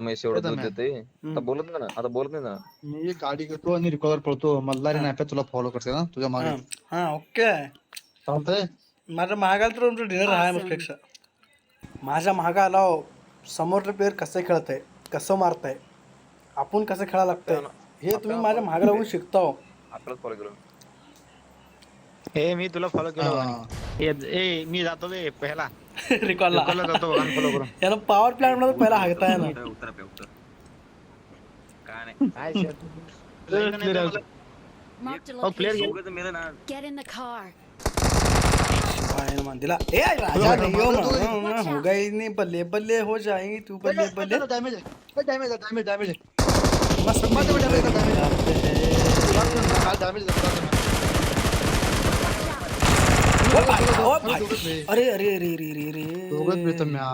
म्हैस एवढं दूध. देते आता. बोलत नाही ना आता बोलत नाही ना. मी एक गाडी घेतो आणि रिकॉर्डर पळतो. मल्हारी हा. नाही तुला फॉलो करते ना तुझ्या मागे. हा. हा ओके. चालतंय. माझ्या महागाला तर तुमचं डिनर आहे मग पेक्षा माझ्या महागा आलाव समोरचं प्लेअर कसं खेळत आहे कसं मारताय आपण कसं खेळा लागतंय हे तुम्ही माझ्या महागाला होऊन शिकतो आपलाच फॉलो केलं ए मी तुला फॉलो केलं. हा. ए ए, मी जातो बे पहिला. रिकॉलला कॉलला जातो बघा फॉलो करून. याला पॉवर प्लॅन मध्ये पहिला हागताय ना उत्तर पे उत्तर. काय नाही. काय shit. जायचं नाही तर मला- Marked a Oh, player location. दोघं तर मेलं ना. Get in the car. भाई ने दिला ए राजा नहीं हो मैं हो गई नहीं बल्ले बल्ले हो जाएँगी तू बल्ले बल्ले. डॅमेज आहे. डॅमेज आहे डॅमेज डॅमेज आहे. मस्त. माझं पण damage आहे, damage ओ डॅमेज भाई अरे अरे अरे अरे अरे अरे भगवत प्रीतम म्या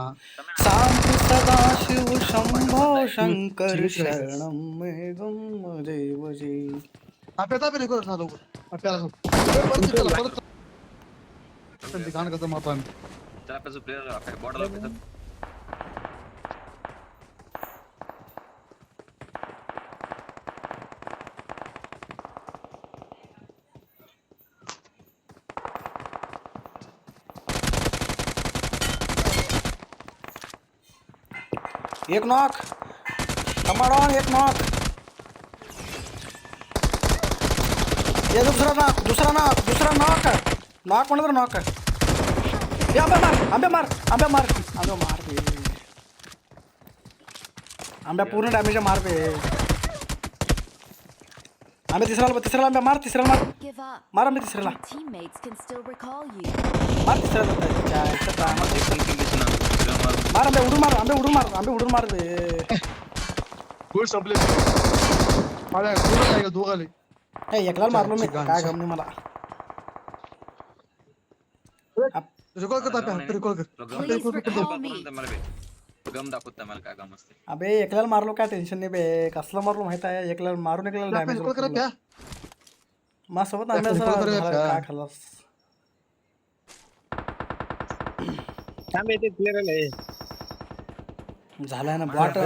सांब सदा शिव शंभो शंकर. शरणम मे गम देवजी आपल्या तापे रिकॉर्ड झालो आपल्याला परत चला, परत चला. गाणं कसं मारतो आम्ही त्याला प्लेअर बॉर्डर एक नॉक। कमाडॉन एक नॉक। ये दुसरा नॉक दुसरा नॉक दुसरा नॉक। नॉक म्हणलं नॉक। हे आंबे मार आंबे मार आंबे मार आंबे मार बे आंब्या पूर्ण डॅमेज मार बे तिसऱ्याला तिसऱ्याला आंब्या मार तिसऱ्याला मार up. मार can still recall you. मार त्या- मार आंबे उडून मार आंबे उडून मार आंबे उडून मार बे गोल संपले अरे गोल आहे का दोघाले ए, एकला मारलो मी काय. गम नाही मला रिकॉर्ड कर तापे रिकॉर्ड कर Please recall me. गम दाखवत मला काय काम असते अबे एकल्याला मारलो काय टेन्शन नाही बे कसला मारलो माहीत आहे एकल्याला मारून एकल्याला डॅमेज रिकॉर्ड करा प्या माझ्यासोबत आम्ही आपण असं recall करूया झालं, का? काय खाल्लास थांब येते आहे. झालाय ना बॉट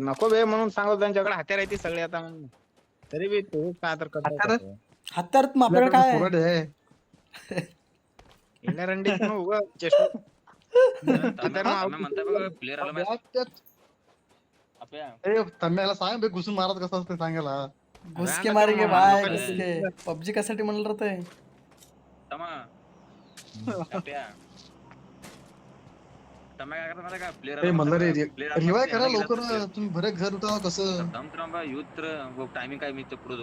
नको बे म्हणून सांगतो त्यांच्याकडे हत्यार आहे ती सगळे आता तरी बी तू काय तर हत्यार हत्यार आपल्याकडे काय? इनरंडी उगा चेष्टा प्लेअर आला सांग बे घुसून मारत कसं असते सांगायला. घुस के मारेंगे भाई मारलो घुस के। पबजी कशासाठी म्हणलं रे ते मला रे रिवाय करा लवकर तुम्ही भरे घर उठा कसं दम त्रंबा युथ टायमिंग काय मी ते। पुढे.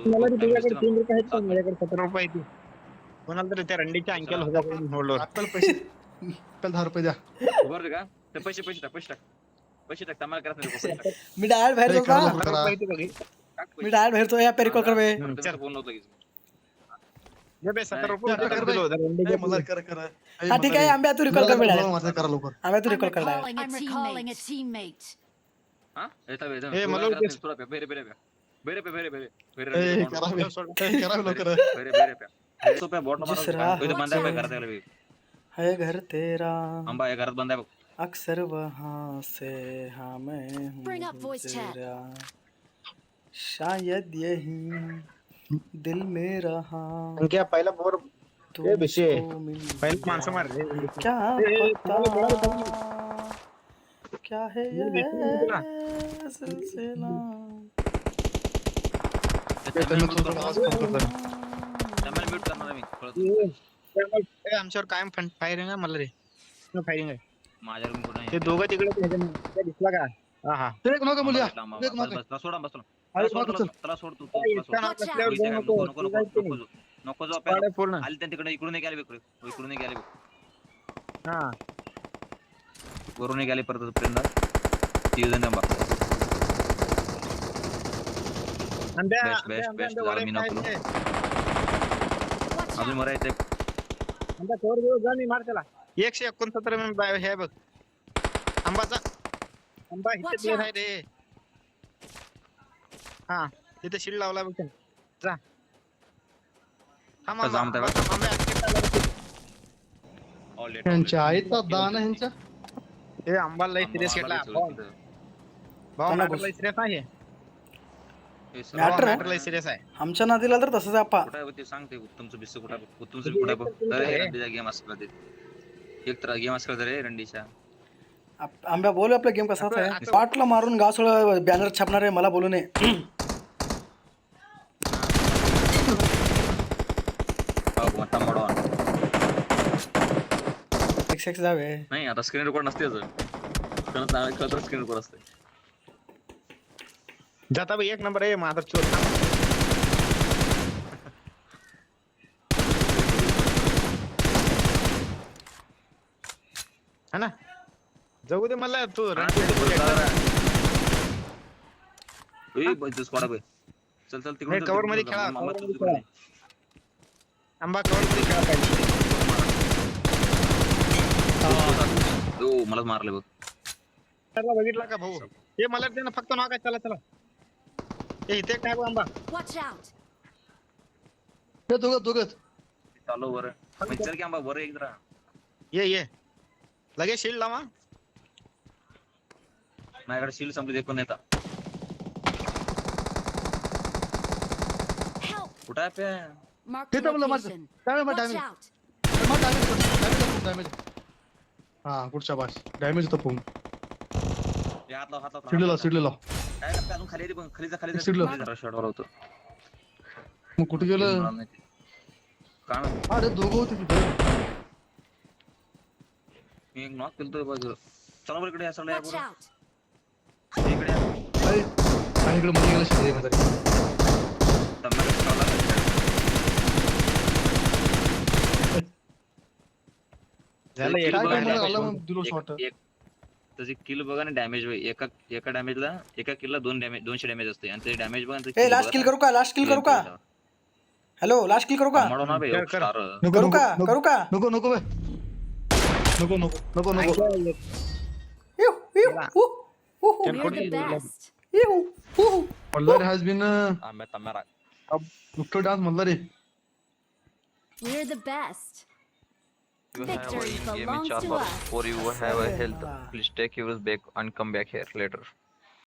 कोणाला तरी त्या रंडीच्या अंकेल होता होल्डवर आपल्याला पैसे आपल्याला दहा रुपये द्या उभार का ते पैसे पैसे टाक पैसे टाक पैसे टाक तमाला करत नाही मी डायरेक्ट बाहेर जातो हे. मी. डायरेक्ट बाहेर या पे कर बे हा ठीक आहे रे. आंब्या तू कर बे डायरेक्ट माझं करा आंब्या तू डायरेक्ट. हा? ए, मला. बेरे, बेरे. बेरे बेरे, बेरे. बेरे, ए, करा करा लवकर बेरे, बेरे तो बोट मारा. बंद. है घर तेरा बंद आहे बघ. अक्सर वहाँ से हाँ मैं हूँ Bring up voice chat. तेरा शायद यही दिल में रहा अंक्या पहिला बोर ए. तुझको मिल पहिला माणसं मार रे. क्या पता? क्या है ये सिलसिला? ते आमच्यावर कायम फायरिंग आहे मला रे। फायरिंग आहे? ते दोघं तिकडे ते दिसला का। हा हा। एक नका सोड. अरे, त्याला सोड, चल. त्याला सोड तू, तू, त्याला सोड. नसल्यावर जाऊ नको, नको, नको, नको, नको, नाही. नको, नको जाऊ आपल्याला. पाड्या पूर्ण आली त्या तिकडे इकडून एक इकडून हा वरून परत ती जण आंब्या Best, best, आंब्या, best. आंब्या, वर मी एक नको. आहे. Watch अजून out. मरायचं आंब्या कवर घेऊ जा मी मार त्याला एकशे एकोणसत्तर एम एम हे बघ आंबाचा आंबा Watch प्लेअर out. आहे रे हा तिथे शिल्ड लावला बघ त्याने. जा थांब आता आंबा, जाम त्याला. आंबा, आंबा, आजके चालला. All dead, all ह्यांच्या dead. आईचा दान ह्यांच्या ए आंबा लय आंबा सिरियस मारला घेतला बी भाऊ सगळं तिथं. भाऊ त्यांना मॅटर घुस- लय सिरियस आहे हे सगळं Matter आहे? मॅटर लय सिरियस आहे आमच्या नादीला तर तसंच आपा कुठं आहे ते सांगते उत्तमचं बिस्स कुठं आहे? उत्तमचं कुठं आहे बघ. अरे रंडीचा गेम असला ते एक तर गेम असला आप- आंब्या बोलू आपला गेम कसाच आहे पाटला मारून गाव बॅनर छापणार आहे मला बोलू नये मोठा एक्स एक्स जावे. नाही आता स्क्रीन रेकॉर्ड नसते कळत नाही कळत स्क्रीन रेकॉर्ड असते. जाता भाई एक नंबर आहे माझा चोर. है ना? जाऊ दे मला तू स्क्वॉड आहे चल चल तिकडून चल, cover तिकडून मध्ये. खेळा, cover मध्ये तिकडून खेळा. आंबा मध्ये खेळा पाहिजे ये. ओ मलाच मारले बघ त्याला बघितला का भाऊ हे मला फक्त चला चला ए इथे काय आंबा out! हे दोघं दोघंच चालू वर चल की आंबा वर एक जरा ये ये लगेच शिल्ड लावा माझ्याकडे शिल्ड संपली ते पण येतात कुठं आहे Mark the तर मला मारतं location. Damage Watch damage out! Damage damage हा पुढच्या बास डॅमेज होतं पूर्ण हे हात लाव हात लाव सिडलेला सिडलेला काय करते अजून खाली येते पण खाली जा खाली जा सिडलं. जरा शॉटवर होतो मग कुठे गेलं काय माहिती. अरे दोघं होते तिथे मी एक नॉक केलतोय बघ चला बरं इकडे या चला या Watch बरं. out! इकडे या. अरे आणि इकडे मध्ये गेलं शिरले झालं एक काय damage बघ. मग दिलो एक- एक- त्याची किल बघा आणि डॅमेज एका एका डॅमेजला एका किलला दोन डॅमेज दोनशे डॅमेज असते आणि ते डॅमेज बघा आणि ते ए kill लास्ट बघा किल ना. करू का लास्ट किल करू का हॅलो लास्ट किल करू का मारो ना बे, कर, कर. star. नको करू का नको करू का नको नको बे नको नको नको नको इव, इव, उ, उ, उ, We're the best. इव, उ, उ. मल्हारी हॅज बिन आंब्या तम्यारा. नुकतं dance Malhari We're the best. You have a Victory in-game belongs to us. or you have a Seven. health. Please take yours back and come back here later.